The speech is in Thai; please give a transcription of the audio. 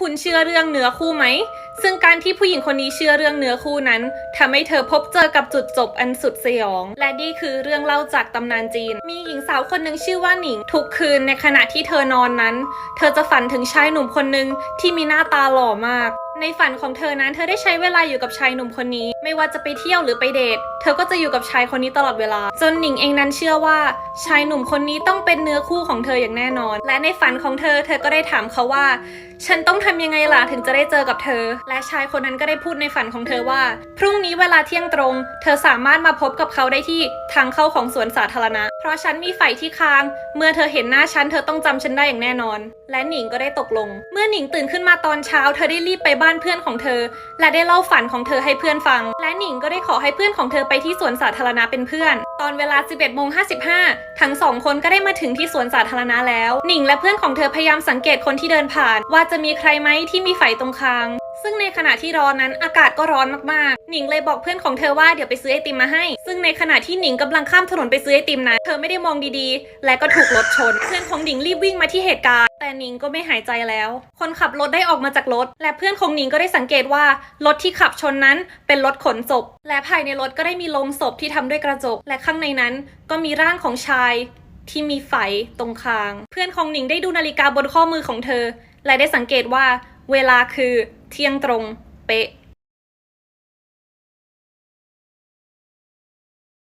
คุณเชื่อเรื่องเนื้อคู่ไหม ซึ่งการที่ผู้หญิงคนนี้เชื่อเรื่องเนื้อคู่นั้นทำให้เธอพบเจอกับจุดจบอันสุดสยอง และนี่คือเรื่องเล่าจากตำนานจีน มีหญิงสาวคนหนึ่งชื่อว่าหนิง ทุกคืนในขณะที่เธอนอนนั้น เธอจะฝันถึงชายหนุ่มคนหนึ่งที่มีหน้าตาหล่อมาก ในฝันของเธอนั้นเธอได้ใช้เวลาอยู่กับชายหนุ่มคนนี้ ไม่ว่าจะไปเที่ยวหรือไปเดท เธอก็จะอยู่กับชายคนนี้ตลอดเวลา จนหนิงเองนั้นเชื่อว่าชายหนุ่มคนนี้ต้องเป็นเนื้อคู่ของเธออย่างแน่นอน และในฝันของเธอ เธอก็ได้ถามเขาว่า ฉันต้องทำยังไงล่ะถึงจะได้เจอกับเธอ และชายคนนั้นก็ได้พูดในฝันของเธอว่า พรุ่งนี้เวลาเที่ยงตรง เธอสามารถมาพบกับเขาได้ที่ทางเข้าของสวนสาธารณะ เพราะฉันมีไฟที่คาง เมื่อเธอเห็นหน้าฉันเธอต้องจำฉันได้อย่างแน่นอน และหนิงก็ได้ตกลง เมื่อหนิงตื่นขึ้นมาตอนเช้า เธอได้รีบไปบ้านเพื่อนของเธอ และได้เล่าฝันของเธอให้เพื่อนฟังและหนิงก็ได้ขอให้เพื่อนของเธอไปที่สวนสาธารณะเป็นเพื่อน ตอนเวลา 11โมง55 ทั้งสองคนก็ได้มาถึงที่สวนสาธารณะแล้ว หนิงและเพื่อนของเธอพยายามสังเกตคนที่เดินผ่าน ว่าจะมีใครไหมที่มีไฟตรงคาง ซึ่งในขณะที่รอนั้นอากาศก็ร้อนมากๆ หนิงเลยบอกเพื่อนของเธอว่าเดี๋ยวไปซื้อไอติมมาให้ ซึ่งในขณะที่หนิงกำลังข้ามถนนไปซื้อไอติมนั้นเธอไม่ได้มองดีๆ และก็ถูกรถชน เพื่อนของหนิงรีบวิ่งมาที่เหตุการณ์ แต่หนิงก็ไม่หายใจแล้ว คนขับรถได้ออกมาจากรถ และเพื่อนของหนิงก็ได้สังเกตว่ารถที่ขับชนนั้นเป็นรถขนศพ และภายในรถก็ได้มีโลงศพที่ทำด้วยกระจก และข้างในนั้นก็มีร่างของชายที่มีไฝตรงคาง เพื่อนของหนิงได้ดูนาฬิกาบนข้อมือของเธอ และได้สังเกตว่า เวลาคือเที่ยงตรงเป๊ะ